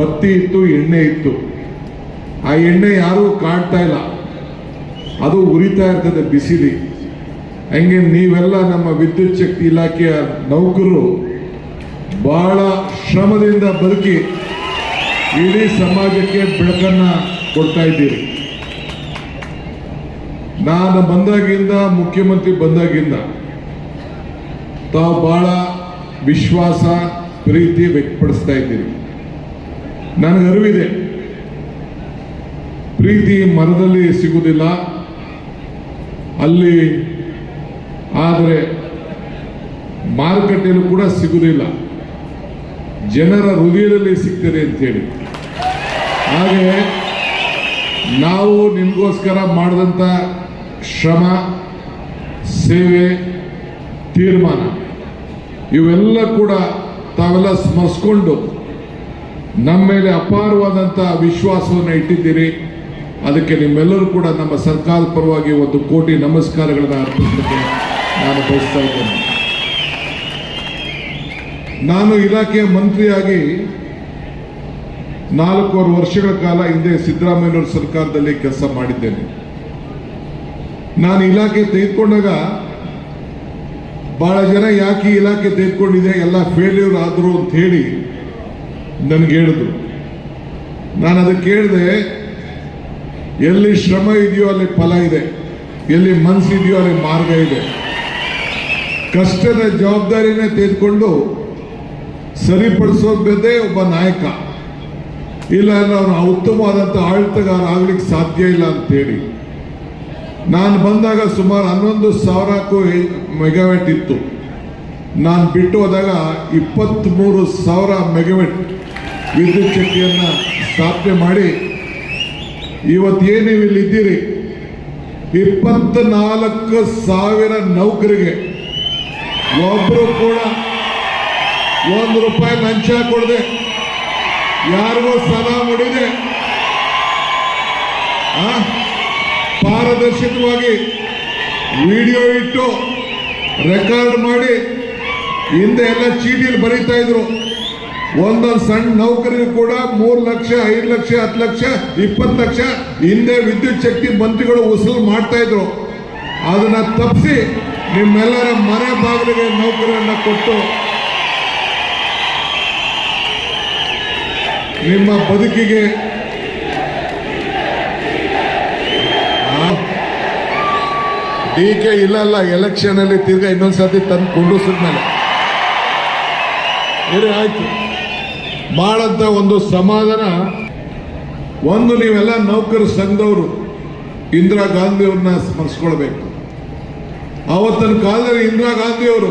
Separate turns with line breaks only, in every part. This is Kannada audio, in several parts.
ಬತ್ತಿ ಇತ್ತು, ಎಣ್ಣೆ ಇತ್ತು. ಆ ಎಣ್ಣೆ ಯಾರೂ ಕಾಣ್ತಾ ಇಲ್ಲ. ಅದು ಉರಿತಾ ಇರ್ತದೆ ಬಿಸಿಲಿ. ಹಂಗೆ ನೀವೆಲ್ಲ ನಮ್ಮ ವಿದ್ಯುತ್ ಶಕ್ತಿ ಇಲಾಖೆಯ ನೌಕರರು ಬಹಳ ಶ್ರಮದಿಂದ ಬದುಕಿ ಇಡೀ ಸಮಾಜಕ್ಕೆ ಬೆಳಕನ್ನು ಕೊಡ್ತಾ ಇದ್ದೀರಿ. ನಾನು ಬಂದಾಗಿಂದ, ಮುಖ್ಯಮಂತ್ರಿ ಬಂದಾಗಿಂದ ತಾವು ಬಹಳ ವಿಶ್ವಾಸ, ಪ್ರೀತಿ ವ್ಯಕ್ತಪಡಿಸ್ತಾ ಇದ್ದೀರಿ. ನನಗೆ ಅರಿವಿದೆ. ಪ್ರೀತಿ ಮರದಲ್ಲಿ ಸಿಗುವುದಿಲ್ಲ. ಅಲ್ಲಿ ಆದರೆ ಮಾರುಕಟ್ಟೆಯಲ್ಲೂ ಕೂಡ ಸಿಗುವುದಿಲ್ಲ. ಜನರ ಹೃದಯದಲ್ಲಿ ಸಿಗ್ತದೆ ಅಂತೇಳಿ. ಹಾಗೆ ನಾವು ನಿಮಗೋಸ್ಕರ ಮಾಡಿದಂಥ ಶ್ರಮ, ಸೇವೆ, ತೀರ್ಮಾನ, ಇವೆಲ್ಲ ಕೂಡ ತಾವೆಲ್ಲ ಸ್ಮರಿಸ್ಕೊಂಡು ನಮ್ಮ ಮೇಲೆ ಅಪಾರವಾದಂತಹ ವಿಶ್ವಾಸವನ್ನು ಇಟ್ಟಿದ್ದೀರಿ. ಅದಕ್ಕೆ ನಿಮ್ಮೆಲ್ಲರೂ ಕೂಡ ನಮ್ಮ ಸರ್ಕಾರದ ಪರವಾಗಿ ಒಂದು ಕೋಟಿ ನಮಸ್ಕಾರಗಳನ್ನು ಅರ್ಪಿಸಲಿಕ್ಕೆ ನಾನು ಬಯಸ್ತಾ ಇದ್ದೇನೆ. ನಾನು ಇಲಾಖೆಯ ಮಂತ್ರಿಯಾಗಿ ನಾಲ್ಕೂವರೆ ವರ್ಷಗಳ ಕಾಲ ಹಿಂದೆ ಸಿದ್ದರಾಮಯ್ಯನವರ ಸರ್ಕಾರದಲ್ಲಿ ಕೆಲಸ ಮಾಡಿದ್ದೇನೆ. ನಾನು ಇಲಾಖೆ ತೆಗೆದುಕೊಂಡಾಗ ಬಹಳ ಜನ ಯಾಕೆ ಇಲಾಖೆ ತೆಗೆದುಕೊಂಡಿದೆ, ಎಲ್ಲ ಫೇಲ್ಯೂರ್ ಆದರು ಅಂತ ಹೇಳಿ ನನಗೆ ಹೇಳಿದ್ರು. ನಾನು ಅದಕ್ಕೆ ಹೇಳಿದೆ, ಎಲ್ಲಿ ಶ್ರಮ ಇದೆಯೋ ಅಲ್ಲಿ ಫಲ ಇದೆ, ಎಲ್ಲಿ ಮನಸ್ಸಿದೆಯೋ ಅಲ್ಲಿ ಮಾರ್ಗ ಇದೆ. ಕಷ್ಟದ ಜವಾಬ್ದಾರಿನೇ ತೆಗೆದುಕೊಂಡು ಸರಿಪಡಿಸೋದೇ ಒಬ್ಬ ನಾಯಕ. ಇಲ್ಲ ಅಂದ್ರೆ ಅವನು ಉತ್ತಮವಾದಂಥ ಆಳ್ತಗಾರ ಆಗ್ಲಿಕ್ಕೆ ಸಾಧ್ಯ ಇಲ್ಲ ಅಂತೇಳಿ. ನಾನು ಬಂದಾಗ ಸುಮಾರು ಹನ್ನೊಂದು ಸಾವಿರಕ್ಕೂ ಮೆಗಾವ್ಯಾಟ್ ಇತ್ತು. ನಾನು ಬಿಟ್ಟು ಹೋದಾಗ ಇಪ್ಪತ್ತ್ಮೂರು ಸಾವಿರ ಮೆಗಾವ್ಯಾಟ್ ವಿದ್ಯುತ್ ಶಕ್ತಿಯನ್ನು ಸ್ಥಾಪನೆ ಮಾಡಿ ಇವತ್ತೇನು ನೀವು ಇಲ್ಲಿದ್ದೀರಿ ಇಪ್ಪತ್ನಾಲ್ಕು ಸಾವಿರ ನೌಕರಿಗೆ ಒಬ್ಬರು ಕೂಡ ಒಂದು ರೂಪಾಯಿ ಲಂಚ ಕೊಡದೆ. ಯಾರಿಗೂ ಸಾಲ ಮಾಡಿದೆ? ಪಾರದರ್ಶಕವಾಗಿ ವಿಡಿಯೋ ಇಟ್ಟು ರೆಕಾರ್ಡ್ ಮಾಡಿ ಹಿಂದೆ ಎಲ್ಲ ಚೀಟಿಯಲ್ಲಿ ಬರೀತಾ ಇದ್ರು. ಒಂದೊಂದು ಸಣ್ಣ ನೌಕರಿಗೂ ಕೂಡ ಮೂರು ಲಕ್ಷ, ಐದು ಲಕ್ಷ, ಹತ್ತು ಲಕ್ಷ, ಇಪ್ಪತ್ತು ಲಕ್ಷ ಹಿಂದೆ ವಿದ್ಯುತ್ ಶಕ್ತಿ ಮಂತ್ರಿಗಳು ವಸೂಲು ಮಾಡ್ತಾ ಇದ್ರು. ಅದನ್ನ ತಪ್ಪಿಸಿ ನಿಮ್ಮೆಲ್ಲರ ಮನೆ ಬಾಗಿಲಿಗೆ ನೌಕರಿಯನ್ನು ಕೊಟ್ಟು ನಿಮ್ಮ ಬದುಕಿಗೆ ಡಿ ಕೆ ಇಲ್ಲ ಅಲ್ಲ ಎಲೆಕ್ಷನ್ ಅಲ್ಲಿ ತಿರ್ಗಾ ಇನ್ನೊಂದ್ಸತಿ ತಂದು ಕುಂಡಿಸಿದ್ಮೇಲೆ ಆಯ್ತು. ಮಾಡಂತ ಒಂದು ಸಮಾಧಾನ. ಒಂದು ನೀವೆಲ್ಲ ನೌಕರ ಸಂಘದವರು, ಇಂದಿರಾ ಗಾಂಧಿ ಅವ್ರನ್ನ ಸ್ಮರಿಸ್ಕೊಳ್ಬೇಕು. ಆವತ್ತಿನ ಕಾಲದಲ್ಲಿ ಇಂದಿರಾ ಗಾಂಧಿ ಅವರು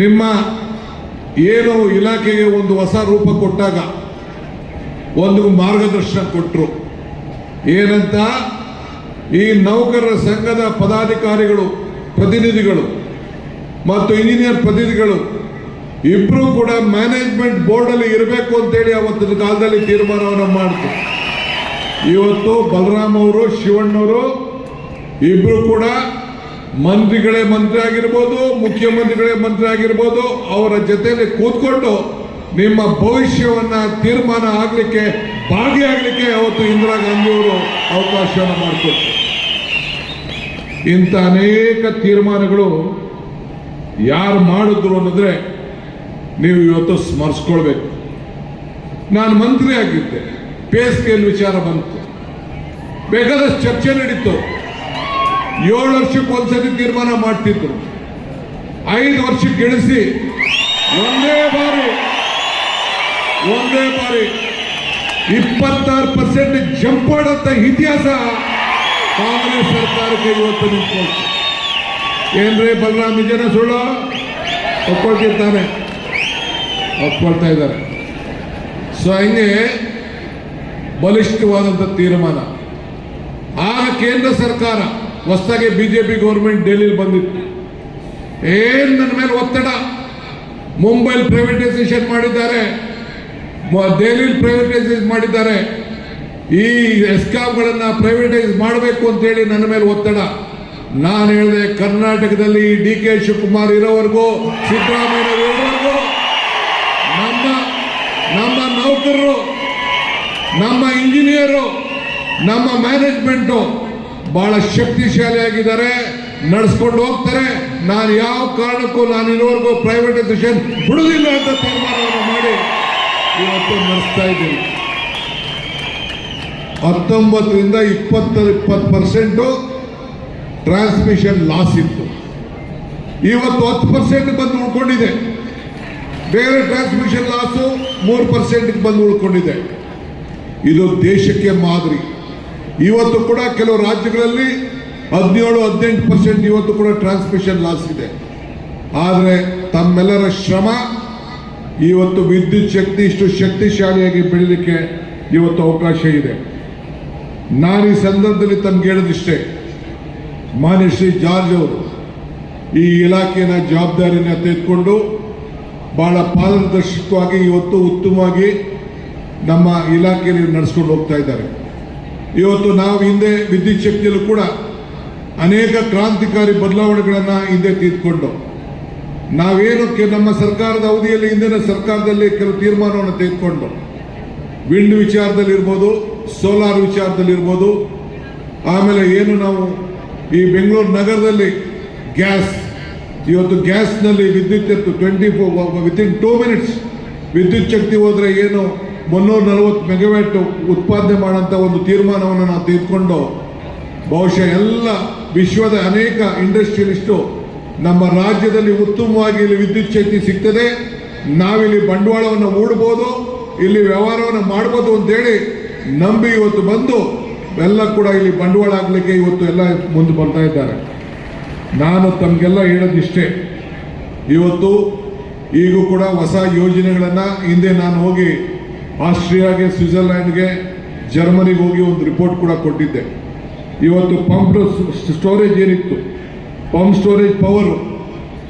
ನಿಮ್ಮ ಏನು ಇಲಾಖೆಗೆ ಒಂದು ಹೊಸ ರೂಪ ಕೊಟ್ಟಾಗ ಒಂದು ಮಾರ್ಗದರ್ಶನ ಕೊಟ್ಟರು ಏನಂತ? ಈ ನೌಕರರ ಸಂಘದ ಪದಾಧಿಕಾರಿಗಳು, ಪ್ರತಿನಿಧಿಗಳು ಮತ್ತು ಇಂಜಿನಿಯರ್ ಪ್ರತಿನಿಧಿಗಳು ಇಬ್ಬರು ಕೂಡ ಮ್ಯಾನೇಜ್ಮೆಂಟ್ ಬೋರ್ಡ್ ಅಲ್ಲಿ ಇರಬೇಕು ಅಂತೇಳಿ ಅವತ್ತಿನ ಕಾಲದಲ್ಲಿ ತೀರ್ಮಾನವನ್ನು ಮಾಡ್ತು. ಇವತ್ತು ಬಲರಾಮ್ ಅವರು ಶಿವಣ್ಣವರು ಇಬ್ರು ಕೂಡ ಮಂತ್ರಿಗಳೇ ಮಂತ್ರಿ ಆಗಿರ್ಬೋದು, ಮುಖ್ಯಮಂತ್ರಿಗಳೇ ಮಂತ್ರಿ ಆಗಿರ್ಬೋದು, ಅವರ ಜೊತೆಯಲ್ಲಿ ಕೂತ್ಕೊಂಡು ನಿಮ್ಮ ಭವಿಷ್ಯವನ್ನ ತೀರ್ಮಾನ ಆಗ್ಲಿಕ್ಕೆ, ಭಾಗಿಯಾಗಲಿಕ್ಕೆ ಅವತ್ತು ಇಂದಿರಾ ಗಾಂಧಿ ಅವರು ಅವಕಾಶವನ್ನು ಮಾಡಿಕೊಟ್ರು. ಇಂಥ ಅನೇಕ ತೀರ್ಮಾನಗಳು ಯಾರು ಮಾಡಿದ್ರು ಅನ್ನೋದ್ರೆ ನೀವು ಇವತ್ತು ಸ್ಮರಿಸ್ಕೊಳ್ಬೇಕು. ನಾನು ಮಂತ್ರಿ ಆಗಿದ್ದೆ. ಪೇಸ್ಕೇಲ್ ವಿಚಾರ ಬಂತು. ಬೇಕಾದಷ್ಟು ಚರ್ಚೆ ನಡೀತು. ಏಳು ವರ್ಷಕ್ಕೆ ಒಂದ್ಸತಿ ತೀರ್ಮಾನ ಮಾಡ್ತಿದ್ರು. ಐದು ವರ್ಷಕ್ಕೆ ಗೆಳಿಸಿ ಒಂದೇ ಬಾರಿ ಒಂದೇ ಬಾರಿ ಇಪ್ಪತ್ತಾರು ಪರ್ಸೆಂಟ್ ಜಂಪ್ ಮಾಡಂತ ಇತಿಹಾಸ ಕಾಂಗ್ರೆಸ್ ಸರ್ಕಾರಕ್ಕೆ ಇವತ್ತು ನಿಂತ್ಕೊಳ್ತು. ಏನ್ರಿ ಬಲರಾಮ್ ನಿಜನ ಸುಳ್ಳು? ಒಪ್ಕೊಳ್ತಿರ್ತಾನೆ ಒಪ್ಕೊಳ್ತಾ ಇದ್ದಾರೆ. ಸೊ ಹಂಗೆ ಬಲಿಷ್ಠವಾದಂಥ ತೀರ್ಮಾನ. ಆ ಕೇಂದ್ರ ಸರ್ಕಾರ ಹೊಸದಾಗಿ ಬಿಜೆಪಿ ಗೌರ್ಮೆಂಟ್ ಡೆಲ್ಲಿಲಿ ಬಂದಿತ್ತು. ಏನ್ ನನ್ನ ಮೇಲೆ ಒತ್ತಡ? ಮುಂಬೈಲ್ ಪ್ರೈವೇಟೈಸೇಷನ್ ಮಾಡಿದ್ದಾರೆ. ದೆಹಲಿಲಿ ಪ್ರೈವೇಟೈಸೇಷನ್ ಮಾಡಿದ್ದಾರೆ. ಈ ಎಸ್ಕಾಂಗಳನ್ನು ಪ್ರೈವೇಟೈಸ್ ಮಾಡಬೇಕು ಅಂತೇಳಿ ನನ್ನ ಮೇಲೆ ಒತ್ತಡ. ನಾನು ಹೇಳಿದೆ ಕರ್ನಾಟಕದಲ್ಲಿ ಡಿ ಕೆ ಶಿವಕುಮಾರ್ ಇರೋವರೆಗೂ, ಸಿದ್ದರಾಮಯ್ಯ ಇರೋವರೆಗೂ ನಮ್ಮ ನೌಕರರು, ನಮ್ಮ ಇಂಜಿನಿಯರು, ನಮ್ಮ ಮ್ಯಾನೇಜ್ಮೆಂಟು ಬಹಳ ಶಕ್ತಿಶಾಲಿಯಾಗಿದ್ದಾರೆ, ನಡೆಸ್ಕೊಂಡು ಹೋಗ್ತಾರೆ. ನಾನು ಯಾವ ಕಾರಣಕ್ಕೂ ನಾನು ಇರೋವರೆಗೂ ಪ್ರೈವೇಟೈಸೇಷನ್ ಬಿಡುವುದಿಲ್ಲ ಅಂತ ತೀರ್ಮಾನವನ್ನು ಮಾಡಿ ಇವತ್ತು ನಡೆಸ್ತಾ ಇದ್ದೀವಿ ಹತ್ತೊಂಬತ್ತರಿಂದ ಇಪ್ಪತ್ತ ಇಪ್ಪತ್ತು ಪರ್ಸೆಂಟು ಟ್ರಾನ್ಸ್ಮಿಷನ್ ಲಾಸ್ ಇತ್ತು. ಇವತ್ತು ಹತ್ತು ಪರ್ಸೆಂಟ್ ಬಂದು ಉಳ್ಕೊಂಡಿದೆ. ಬೇರೆ ಟ್ರಾನ್ಸ್ಮಿಷನ್ ಲಾಸು ಮೂರು ಪರ್ಸೆಂಟ್ಗೆ ಬಂದು ಉಳ್ಕೊಂಡಿದೆ. ಇದು ದೇಶಕ್ಕೆ ಮಾದರಿ. ಇವತ್ತು ಕೂಡ ಕೆಲವು ರಾಜ್ಯಗಳಲ್ಲಿ ಹದಿನೇಳು, ಹದಿನೆಂಟು ಪರ್ಸೆಂಟ್ ಇವತ್ತು ಕೂಡ ಟ್ರಾನ್ಸ್ಮಿಷನ್ ಲಾಸ್ ಇದೆ. ಆದರೆ ತಮ್ಮೆಲ್ಲರ ಶ್ರಮ ಇವತ್ತು ವಿದ್ಯುತ್ ಶಕ್ತಿ ಇಷ್ಟು ಶಕ್ತಿಶಾಲಿಯಾಗಿ ಬೆಳೀಲಿಕ್ಕೆ ಇವತ್ತು ಅವಕಾಶ ಇದೆ. ನಾನು ಈ ಸಂದರ್ಭದಲ್ಲಿ ತಮ್ಗೆ ಹೇಳೋದಿಷ್ಟೇ, ಮಾನ್ಯ ಶ್ರೀ ಜಾರ್ಜ್ ಅವರು ಈ ಇಲಾಖೆಯ ಜವಾಬ್ದಾರಿಯನ್ನು ತೆಗೆದುಕೊಂಡು ಬಹಳ ಪಾರದರ್ಶಕವಾಗಿ ಇವತ್ತು ಉತ್ತಮವಾಗಿ ನಮ್ಮ ಇಲಾಖೆಯಲ್ಲಿ ನಡೆಸ್ಕೊಂಡು ಹೋಗ್ತಾ ಇದ್ದಾರೆ. ಇವತ್ತು ನಾವು ಹಿಂದೆ ವಿದ್ಯುತ್ ಶಕ್ತಿಯಲ್ಲೂ ಕೂಡ ಅನೇಕ ಕ್ರಾಂತಿಕಾರಿ ಬದಲಾವಣೆಗಳನ್ನು ಹಿಂದೆ ತೆಗೆದುಕೊಂಡು ನಾವೇನು ನಮ್ಮ ಸರ್ಕಾರದ ಅವಧಿಯಲ್ಲಿ ಹಿಂದಿನ ಸರ್ಕಾರದಲ್ಲಿ ಕೆಲವು ತೀರ್ಮಾನವನ್ನು ತೆಗೆದುಕೊಂಡು ವಿಂಡ್ ವಿಚಾರದಲ್ಲಿರ್ಬೋದು, ಸೋಲಾರ್ ವಿಚಾರದಲ್ಲಿರ್ಬೋದು, ಆಮೇಲೆ ಏನು ನಾವು ಈ ಬೆಂಗಳೂರು ನಗರದಲ್ಲಿ ಗ್ಯಾಸ್ ಇವತ್ತು ಗ್ಯಾಸ್ನಲ್ಲಿ ವಿದ್ಯುತ್ ಎತ್ತು twenty four within two minutes ವಿದ್ಯುತ್ ಶಕ್ತಿ ಹೋದರೆ ಏನು? ಮುನ್ನೂರ ನಲವತ್ತು ಮೆಗಾವ್ಯಾಟ್ ಉತ್ಪಾದನೆ ಮಾಡೋಂಥ ಒಂದು ತೀರ್ಮಾನವನ್ನು ನಾವು ತೆಗೆದುಕೊಂಡು, ಬಹುಶಃ ಎಲ್ಲ ವಿಶ್ವದ ಅನೇಕ ಇಂಡಸ್ಟ್ರಿಯಲಿಸ್ಟು ನಮ್ಮ ರಾಜ್ಯದಲ್ಲಿ ಉತ್ತಮವಾಗಿ ಇಲ್ಲಿ ವಿದ್ಯುತ್ ಶಕ್ತಿ ಸಿಗ್ತದೆ. ನಾವಿಲ್ಲಿ ಬಂಡವಾಳವನ್ನು ಹೂಡ್ಬೋದು, ಇಲ್ಲಿ ವ್ಯವಹಾರವನ್ನು ಮಾಡ್ಬೋದು ಅಂತೇಳಿ ನಂಬಿ ಇವತ್ತು ಬಂದು, ಎಲ್ಲ ಕೂಡ ಇಲ್ಲಿ ಬಂಡವಾಳ ಆಗಲಿಕ್ಕೆ ಇವತ್ತು ಎಲ್ಲ ಮುಂದೆ ಬರ್ತಾ ಇದ್ದಾರೆ. ನಾನು ತಮಗೆಲ್ಲ ಹೇಳೋದಿಷ್ಟೇ ಇವತ್ತು ಈಗೂ ಕೂಡ ಹೊಸ ಯೋಜನೆಗಳನ್ನು ಹಿಂದೆ ನಾನು ಹೋಗಿ ಆಸ್ಟ್ರಿಯಾಗೆ, ಸ್ವಿಟ್ಜರ್ಲ್ಯಾಂಡ್ಗೆ, ಜರ್ಮನಿಗೆ ಹೋಗಿ ಒಂದು ರಿಪೋರ್ಟ್ ಕೂಡ ಕೊಟ್ಟಿದ್ದೆ. ಇವತ್ತು ಪಂಪ್ ಸ್ಟೋರೇಜ್ ಏನಿತ್ತು? Pump storage power.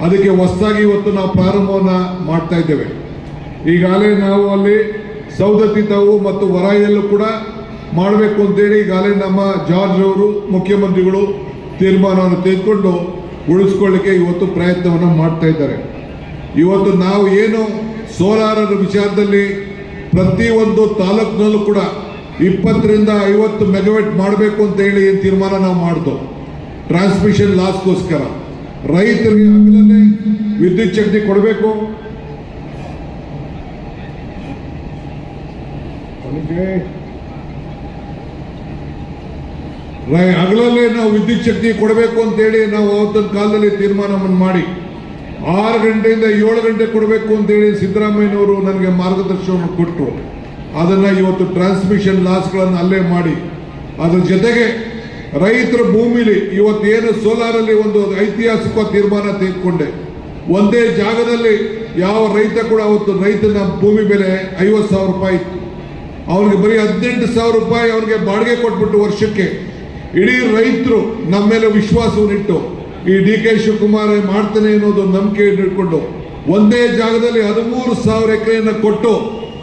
ಅದಕ್ಕೆ ಹೊಸದಾಗಿ ಇವತ್ತು ನಾವು ಪ್ರಾರಂಭವನ್ನು ಮಾಡ್ತಾ ಇದ್ದೇವೆ. ಈಗಾಗಲೇ ನಾವು ಅಲ್ಲಿ ಸೌದತ್ತಿ ತಾವು ಮತ್ತು ವರಾಯಿಯಲ್ಲೂ ಕೂಡ ಮಾಡಬೇಕು ಅಂತೇಳಿ ಈಗಾಗಲೇ ನಮ್ಮ ಜಾರ್ಜ್ ಅವರು, ಮುಖ್ಯಮಂತ್ರಿಗಳು ತೀರ್ಮಾನವನ್ನು ತೆಗೆದುಕೊಂಡು ಉಳಿಸ್ಕೊಳ್ಳಿಕ್ಕೆ ಇವತ್ತು ಪ್ರಯತ್ನವನ್ನು ಮಾಡ್ತಾ ಇದ್ದಾರೆ. ಇವತ್ತು ನಾವು ಏನು ಸೋಲಾರರ ವಿಚಾರದಲ್ಲಿ ಪ್ರತಿಯೊಂದು ತಾಲೂಕಿನಲ್ಲೂ ಕೂಡ ಇಪ್ಪತ್ತರಿಂದ ಐವತ್ತು ಮೆಗಾವೆಟ್ ಮಾಡಬೇಕು ಅಂತ ಹೇಳಿ ತೀರ್ಮಾನ ನಾವು ಮಾಡಿದ್ವು ಟ್ರಾನ್ಸ್ಮಿಷನ್ ಲಾಸ್ಗೋಸ್ಕರ. ರೈತರಿಗೆ ಹಗಲಲ್ಲೇ ವಿದ್ಯುತ್ ಶಕ್ತಿ ಕೊಡಬೇಕು. ರೈ- ಹಗಲಲ್ಲೇ ನಾವು ವಿದ್ಯುತ್ ಶಕ್ತಿ ಕೊಡಬೇಕು ಅಂತೇಳಿ ನಾವು ಅವತ್ತಿನ ಕಾಲದಲ್ಲಿ ತೀರ್ಮಾನವನ್ನು ಮಾಡಿ ಆರು ಗಂಟೆಯಿಂದ ಏಳು ಗಂಟೆ ಕೊಡಬೇಕು ಅಂತೇಳಿ ಸಿದ್ದರಾಮಯ್ಯನವರು ನನಗೆ ಮಾರ್ಗದರ್ಶನವನ್ನು ಕೊಟ್ಟರು ಅದನ್ನು ಇವತ್ತು ಟ್ರಾನ್ಸ್ಮಿಷನ್ ಲಾಸ್ಗಳನ್ನು ಅಲ್ಲೇ ಮಾಡಿ ಅದರ ಜೊತೆಗೆ ರೈತರ ಭೂಮಿಲಿ ಇವತ್ತೇನು ಸೋಲಾರಲ್ಲಿ ಒಂದು ಐತಿಹಾಸಿಕ ತೀರ್ಮಾನ ತೆಗೆದುಕೊಂಡೆ. ಒಂದೇ ಜಾಗದಲ್ಲಿ ಯಾವ ರೈತ ಕೂಡ ಅವತ್ತು ರೈತನ ಭೂಮಿ ಬೆಲೆ ಐವತ್ತು ಸಾವಿರ ರೂಪಾಯಿ ಇತ್ತು. ಅವ್ರಿಗೆ ಬರೀ ಹದಿನೆಂಟು ಸಾವಿರ ರೂಪಾಯಿ ಅವ್ರಿಗೆ ಬಾಡಿಗೆ ಕೊಟ್ಬಿಟ್ಟು ವರ್ಷಕ್ಕೆ ಇಡೀ ರೈತರು ನಮ್ಮ ಮೇಲೆ ವಿಶ್ವಾಸವನ್ನಿಟ್ಟು ಈ ಡಿ ಕೆ ಶಿವಕುಮಾರ್ ಮಾಡ್ತಾನೆ ಅನ್ನೋದು ನಂಬಿಕೆ ಇಟ್ಕೊಂಡು ಒಂದೇ ಜಾಗದಲ್ಲಿ ಹದಿಮೂರು ಸಾವಿರ ಎಕರೆಯನ್ನು ಕೊಟ್ಟು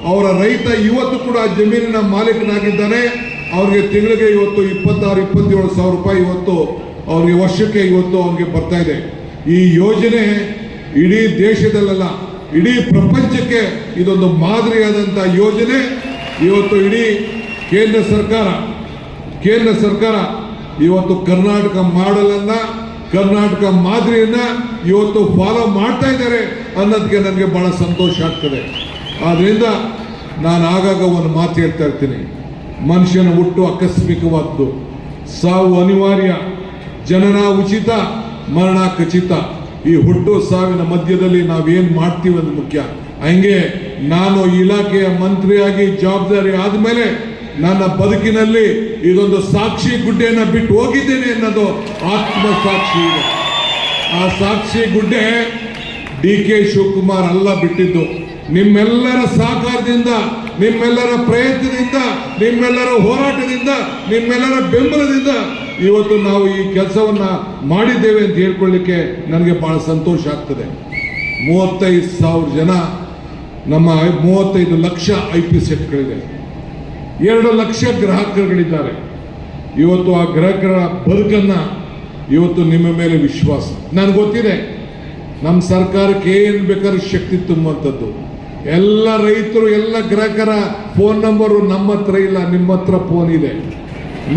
ಅವರ ರೈತ ಇವತ್ತು ಕೂಡ ಜಮೀನಿನ ಮಾಲೀಕನಾಗಿದ್ದಾನೆ. ಅವ್ರಿಗೆ ತಿಂಗಳಿಗೆ ಇವತ್ತು ಇಪ್ಪತ್ತಾರು, ಇಪ್ಪತ್ತೇಳು ಸಾವಿರ ರೂಪಾಯಿ ಇವತ್ತು ಅವ್ರಿಗೆ ವರ್ಷಕ್ಕೆ ಇವತ್ತು ಅವ್ರಿಗೆ ಬರ್ತಾ ಇದೆ. ಈ ಯೋಜನೆ ಇಡೀ ದೇಶದಲ್ಲ ಇಡೀ ಪ್ರಪಂಚಕ್ಕೆ ಇದೊಂದು ಮಾದರಿಯಾದಂಥ ಯೋಜನೆ. ಇವತ್ತು ಇಡೀ ಕೇಂದ್ರ ಸರ್ಕಾರ ಕೇಂದ್ರ ಸರ್ಕಾರ ಇವತ್ತು ಕರ್ನಾಟಕ ಮಾಡಲನ್ನ, ಕರ್ನಾಟಕ ಮಾದರಿಯನ್ನ ಇವತ್ತು ಫಾಲೋ ಮಾಡ್ತಾ ಇದ್ದಾರೆ ಅನ್ನೋದಕ್ಕೆ ನನಗೆ ಬಹಳ ಸಂತೋಷ ಆಗ್ತದೆ. ಆದ್ದರಿಂದ ನಾನು ಆಗಾಗ ಒಂದು ಮಾತು ಹೇಳ್ತಾ ಇರ್ತೀನಿ. ಮನುಷ್ಯನ ಹುಟ್ಟು ಆಕಸ್ಮಿಕವಾದ್ದು. ಸಾವು ಅನಿವಾರ್ಯ. ಜನನ ಉಚಿತ ಮರಣ ಖಚಿತ ಈ ಹುಟ್ಟು ಸಾವಿನ ಮಧ್ಯದಲ್ಲಿ ನಾವೇನು ಮಾಡ್ತೀವಿ ಅನ್ನೋದು ಮುಖ್ಯ. ಹಂಗೆ ನಾನು ಇಲಾಖೆಯ ಮಂತ್ರಿಯಾಗಿ ಜವಾಬ್ದಾರಿ ಆದ್ಮೇಲೆ ನನ್ನ ಬದುಕಿನಲ್ಲಿ ಇದೊಂದು ಸಾಕ್ಷಿ ಗುಡ್ಡೆಯನ್ನು ಬಿಟ್ಟು ಹೋಗಿದ್ದೇನೆ ಅನ್ನೋದು ಆತ್ಮ ಸಾಕ್ಷಿ ಇದೆ. ಆ ಸಾಕ್ಷಿ ಗುಡ್ಡೆ ಡಿ ಕೆ ಶಿವಕುಮಾರ್ ಅಲ್ಲ ಬಿಟ್ಟಿದ್ದು. ನಿಮ್ಮೆಲ್ಲರ ಸಹಕಾರದಿಂದ, ನಿಮ್ಮೆಲ್ಲರ ಪ್ರಯತ್ನದಿಂದ, ನಿಮ್ಮೆಲ್ಲರ ಹೋರಾಟದಿಂದ, ನಿಮ್ಮೆಲ್ಲರ ಬೆಂಬಲದಿಂದ ಇವತ್ತು ನಾವು ಈ ಕೆಲಸವನ್ನ ಮಾಡಿದ್ದೇವೆ ಅಂತ ಹೇಳ್ಕೊಳ್ಳಿಕ್ಕೆ ನನಗೆ ಬಹಳ ಸಂತೋಷ ಆಗ್ತದೆ. ಮೂವತ್ತೈದು ಸಾವಿರ ಜನ, ನಮ್ಮ ಮೂವತ್ತೈದು ಲಕ್ಷ ಐ ಪಿ ಸೆಟ್ಗಳಿದೆ ಎರಡು ಲಕ್ಷ ಗ್ರಾಹಕರುಗಳಿದ್ದಾರೆ. ಇವತ್ತು ಆ ಗ್ರಾಹಕರ ಬದುಕನ್ನ ಇವತ್ತು ನಿಮ್ಮ ಮೇಲೆ ವಿಶ್ವಾಸ. ನನಗೆ ಗೊತ್ತಿದೆ ನಮ್ಮ ಸರ್ಕಾರಕ್ಕೆ ಏನು ಬೇಕಾದ್ರೂ ಶಕ್ತಿ ತುಂಬುವಂಥದ್ದು. ಎಲ್ಲ ರೈತರು, ಎಲ್ಲ ಗ್ರಾಹಕರ ಫೋನ್ ನಂಬರು ನಮ್ಮ ಹತ್ರ ಇಲ್ಲ, ನಿಮ್ಮ ಹತ್ರ ಫೋನ್ ಇದೆ.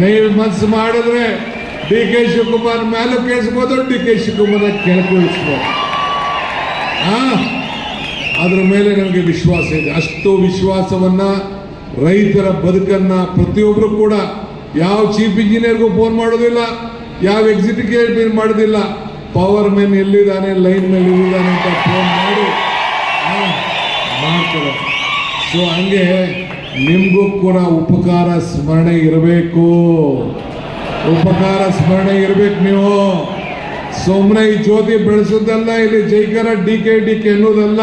ನೀವು ಮನಸ್ಸು ಮಾಡಿದ್ರೆ ಡಿ ಕೆ ಶಿವಕುಮಾರ್ ಮೇಲೆ ಕೇಳಿಸ್ಬೋದು, ಡಿ ಕೆ ಶಿವಕುಮಾರ್ ಕೇಳ್ಕೊಳಿಸ್ಬೋದು. ಆ, ಅದ್ರ ಮೇಲೆ ನಮಗೆ ವಿಶ್ವಾಸ ಇದೆ. ಅಷ್ಟು ವಿಶ್ವಾಸವನ್ನ ರೈತರ ಬದುಕನ್ನ ಪ್ರತಿಯೊಬ್ಬರು ಕೂಡ ಯಾವ ಚೀಫ್ ಇಂಜಿನಿಯರ್ಗೂ ಫೋನ್ ಮಾಡೋದಿಲ್ಲ, ಯಾವ ಎಕ್ಸಿಕ್ಯೂಟಿವ್ ಮಾಡೋದಿಲ್ಲ ಪವರ್ ಮ್ಯಾನ್ ಎಲ್ಲಿದ್ದಾನೆ ಲೈನ್ ಮೇಲೆ ಎಲ್ಲಿದ್ದಾನೆ ಅಂತ ಫೋನ್ ಮಾಡಿ ಮಾಡ್ತಾರೆ. ಸೊ ಹಂಗೆ ನಿಮಗೂ ಕೂಡ ಉಪಕಾರ, ಸ್ಮರಣೆ ಇರಬೇಕು. ಉಪಕಾರ, ಸ್ಮರಣೆ ಇರಬೇಕು ನೀವು. ಸುಮ್ಮನೆ ಈ ಜ್ಯೋತಿ ಬೆಳೆಸೋದಲ್ಲ, ಇಲ್ಲಿ ಜೈಕರ, ಡಿ ಕೆ ಡಿ ಕೆ ಅನ್ನೋದಲ್ಲ.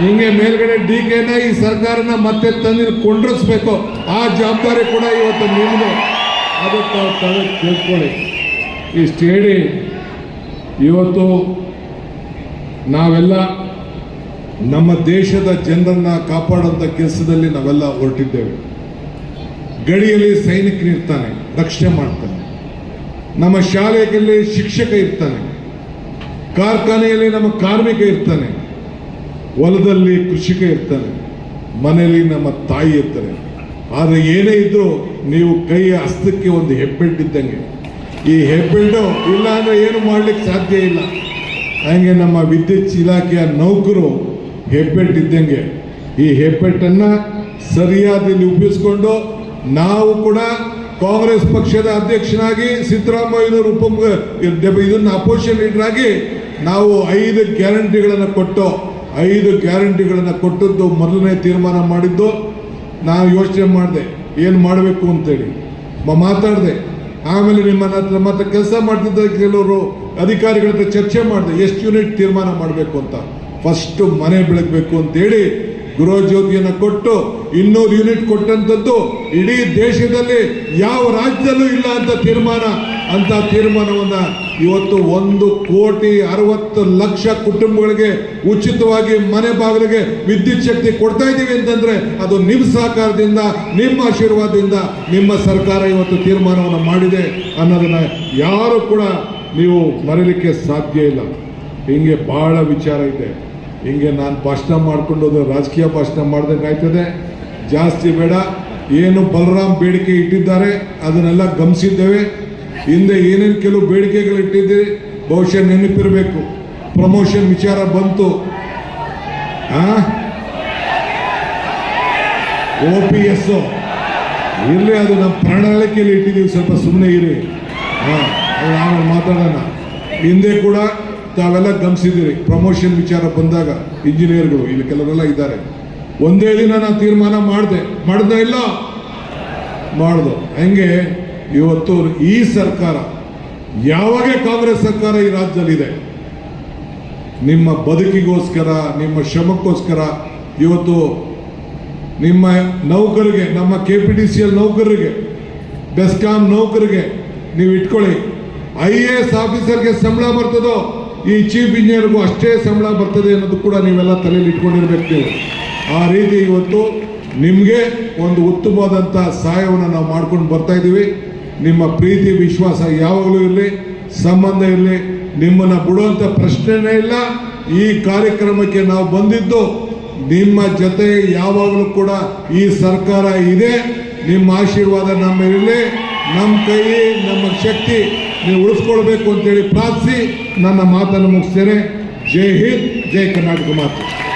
ಹಿಂಗೆ ಮೇಲ್ಗಡೆ ಡಿ ಕೆನ ಈ ಸರ್ಕಾರನ ಮತ್ತೆ ತಂದು ಕೊಂಡ್ರಿಸ್ಬೇಕು. ಆ ಜವಾಬ್ದಾರಿ ಕೂಡ ಇವತ್ತು ನಿಮ್ಮದು ಅದಕ್ಕೆ ತಿಳ್ಕೊಳ್ಳಿ ಇಷ್ಟು ಹೇಳಿ ಇವತ್ತು ನಾವೆಲ್ಲ ನಮ್ಮ ದೇಶದ ಜನರನ್ನ ಕಾಪಾಡುವಂಥ ಕೆಲಸದಲ್ಲಿ ನಾವೆಲ್ಲ ಹೊರಟಿದ್ದೇವೆ. ಗಡಿಯಲ್ಲಿ ಸೈನಿಕನಿರ್ತಾನೆ ರಕ್ಷಣೆ ಮಾಡ್ತಾನೆ. ನಮ್ಮ ಶಾಲೆಯಲ್ಲಿ ಶಿಕ್ಷಕ ಇರ್ತಾನೆ. ಕಾರ್ಖಾನೆಯಲ್ಲಿ ನಮ್ಮ ಕಾರ್ಮಿಕ ಇರ್ತಾನೆ. ಹೊಲದಲ್ಲಿ ಕೃಷಿಕ ಇರ್ತಾನೆ, ಮನೆಯಲ್ಲಿ ನಮ್ಮ ತಾಯಿ ಇರ್ತಾರೆ ಆದರೆ ಏನೇ ಇದ್ರೂ ನೀವು ಕೈಯ ಹಸ್ತಕ್ಕೆ ಒಂದು ಹೆಬ್ಬೆಟ್ಟು ಇದ್ದಂಗೆ. ಈ ಹೆಬ್ಬೆಟ್ಟು ಇಲ್ಲ ಅಂದ್ರೆ ಏನು ಮಾಡ್ಲಿಕ್ಕೆ ಸಾಧ್ಯ ಇಲ್ಲ. ಹಂಗೆ ನಮ್ಮ ವಿದ್ಯುತ್ ಇಲಾಖೆಯ ನೌಕರು ಹೆಬ್ಬೆಟ್ಟು ಇದ್ದಂಗೆ. ಈ ಹೆಬ್ಬೆಟ್ಟನ್ನ ಸರಿಯಾದಲ್ಲಿ ಉಪಯೋಗಿಸ್ಕೊಂಡು ನಾವು ಕೂಡ ಕಾಂಗ್ರೆಸ್ ಪಕ್ಷದ ಅಧ್ಯಕ್ಷನಾಗಿ ಸಿದ್ದರಾಮಯ್ಯನವರು ಉಪ ಇದನ್ನ ಅಪೋಸಿಷನ್ ಲೀಡರ್ ಆಗಿ ನಾವು ಐದು ಗ್ಯಾರಂಟಿಗಳನ್ನು ಕೊಟ್ಟು ಐದು ಗ್ಯಾರಂಟಿಗಳನ್ನು ಕೊಟ್ಟದ್ದು ಮೊದಲನೇ ತೀರ್ಮಾನ ಮಾಡಿದ್ದು, ನಾನು ಯೋಚನೆ ಮಾಡಿದೆ, ಏನು ಮಾಡಬೇಕು ಅಂತೇಳಿ. ಮಾತಾಡಿದೆ. ಆಮೇಲೆ ನಿಮ್ಮ ಹತ್ರ ಮತ್ತೆ ಕೆಲಸ ಮಾಡ್ತಿದ್ದ ಕೆಲವರು ಅಧಿಕಾರಿಗಳ ಹತ್ರ ಚರ್ಚೆ ಮಾಡಿದೆ, ಎಷ್ಟು ಯೂನಿಟ್ ತೀರ್ಮಾನ ಮಾಡಬೇಕು ಅಂತ. ಫಸ್ಟ್ ಮನೆ ಬೆಳಗಬೇಕು ಅಂತೇಳಿ ಗೃಹ ಜ್ಯೋತಿಯನ್ನು ಕೊಟ್ಟು ಇನ್ನೂರು ಯೂನಿಟ್ ಕೊಟ್ಟಂಥದ್ದು ಇಡೀ ದೇಶದಲ್ಲಿ ಯಾವ ರಾಜ್ಯದಲ್ಲೂ ಇಲ್ಲ ಅಂತ ತೀರ್ಮಾನ. ಅಂತ ತೀರ್ಮಾನವನ್ನು ಇವತ್ತು ಒಂದು ಕೋಟಿ ಅರವತ್ತು ಲಕ್ಷ ಕುಟುಂಬಗಳಿಗೆ ಉಚಿತವಾಗಿ ಮನೆ ಬಾಗಿಲಿಗೆ ವಿದ್ಯುತ್ ಶಕ್ತಿ ಕೊಡ್ತಾ ಇದ್ದೀವಿ ಅಂತಂದ್ರೆ ಅದು ನಿಮ್ಮ ಸಹಕಾರದಿಂದ, ನಿಮ್ಮ ಆಶೀರ್ವಾದದಿಂದ ನಿಮ್ಮ ಸರ್ಕಾರ ಇವತ್ತು ತೀರ್ಮಾನವನ್ನು ಮಾಡಿದೆ ಅನ್ನೋದನ್ನ ಯಾರು ಕೂಡ ನೀವು ಮರೀಲಿಕ್ಕೆ ಸಾಧ್ಯ ಇಲ್ಲ. ಹಿಂಗೆ ಬಹಳ ವಿಚಾರ ಇದೆ. ಹಿಂಗೆ ನಾನು ಭಾಷಣ ಮಾಡ್ಕೊಂಡು ರಾಜಕೀಯ ಭಾಷಣ ಮಾಡ್ದಂಗೆ ಆಯ್ತದೆ. ಜಾಸ್ತಿ ಬೇಡ. ಏನು ಬಲರಾಮ್ ಬೇಡಿಕೆ ಇಟ್ಟಿದ್ದಾರೆ, ಅದನ್ನೆಲ್ಲ ಗಮನಿಸಿದ್ದೇವೆ. ಹಿಂದೆ ಏನೇನು ಕೆಲವು ಬೇಡಿಕೆಗಳು ಇಟ್ಟಿದ್ದೀರಿ, ಬಹುಶಃ ನೆನಪಿರಬೇಕು. ಪ್ರಮೋಷನ್ ವಿಚಾರ ಬಂತು. ಓ ಪಿ ಎಸ್ ಇರಲಿ, ಅದು ನಮ್ಮ ಪ್ರಣಾಳಿಕೆಯಲ್ಲಿ ಇಟ್ಟಿದ್ದೀವಿ, ಸ್ವಲ್ಪ ಸುಮ್ಮನೆ ಇರಿ. ಹಾಂ ಆಮೇಲೆ ಮಾತಾಡೋಣ. ಹಿಂದೆ ಕೂಡ ತಾವೆಲ್ಲ ಗಮನಿಸಿದ್ದೀರಿ ಪ್ರಮೋಷನ್ ವಿಚಾರ ಬಂದಾಗ ಇಂಜಿನಿಯರ್ಗಳು ಇಲ್ಲಿ ಕೆಲವರೆಲ್ಲ ಇದ್ದಾರೆ. ಒಂದೇ ದಿನ ನಾನು ತೀರ್ಮಾನ ಮಾಡಿದೆ. ಮಾಡ್ದ ಇಲ್ಲ? ಮಾಡ್ದು. ಹಂಗೆ? ಇವತ್ತು ಈ ಸರ್ಕಾರ, ಯಾವಾಗ ಕಾಂಗ್ರೆಸ್ ಸರ್ಕಾರ ಈ ರಾಜ್ಯದಲ್ಲಿದೆ, ನಿಮ್ಮ ಬದುಕಿಗೋಸ್ಕರ, ನಿಮ್ಮ ಶ್ರಮಕ್ಕೋಸ್ಕರ, ಇವತ್ತು ನಿಮ್ಮ ನೌಕರಿಗೆ, ನಮ್ಮ K P D C L ನೌಕರರಿಗೆ, ಬೆಸ್ಕಾಂ ನೌಕರಿಗೆ ನೀವು ಇಟ್ಕೊಳ್ಳಿ ಐ ಎ ಎಸ್ ಆಫೀಸರ್ಗೆ ಸಂಬಳ ಬರ್ತದೋ? ಈ ಚೀಫ್ ಇಂಜಿನಿಯರ್ಗೂ ಅಷ್ಟೇ ಸಂಬಳ ಬರ್ತದೆ ಅನ್ನೋದು ಕೂಡ ನೀವೆಲ್ಲ ತಲೆಯಲ್ಲಿ ಇಟ್ಕೊಂಡಿರ್ಬೇಕು ಆ ರೀತಿ ಇವತ್ತು ನಿಮಗೆ ಒಂದು ಉತ್ತಮವಾದಂಥ ಸಹಾಯವನ್ನು ನಾವು ಮಾಡ್ಕೊಂಡು ಬರ್ತಾ ಇದ್ದೀವಿ. ನಿಮ್ಮ ಪ್ರೀತಿ, ವಿಶ್ವಾಸ ಯಾವಾಗಲೂ ಇರಲಿ, ಸಂಬಂಧ ಇರಲಿ, ನಿಮ್ಮನ್ನು ಬಿಡುವಂಥ ಪ್ರಶ್ನೆನೇ ಇಲ್ಲ. ಈ ಕಾರ್ಯಕ್ರಮಕ್ಕೆ ನಾವು ಬಂದಿದ್ದು ನಿಮ್ಮ ಜೊತೆ ಯಾವಾಗಲೂ ಕೂಡ ಈ ಸರ್ಕಾರ ಇದೆ. ನಿಮ್ಮ ಆಶೀರ್ವಾದ ನಮ್ಮ ಇರಲಿ. ನಮ್ಮ ಕೈ, ನಮ್ಮ ಶಕ್ತಿ ನೀವು ಉಳಿಸ್ಕೊಳ್ಬೇಕು ಅಂತೇಳಿ ಪ್ರಾರ್ಥಿಸಿ ನನ್ನ ಮಾತನ್ನು ಮುಗಿಸ್ತೇನೆ. ಜೈ ಹಿಂದ್ ಜೈ ಕರ್ನಾಟಕ ಮಾತು.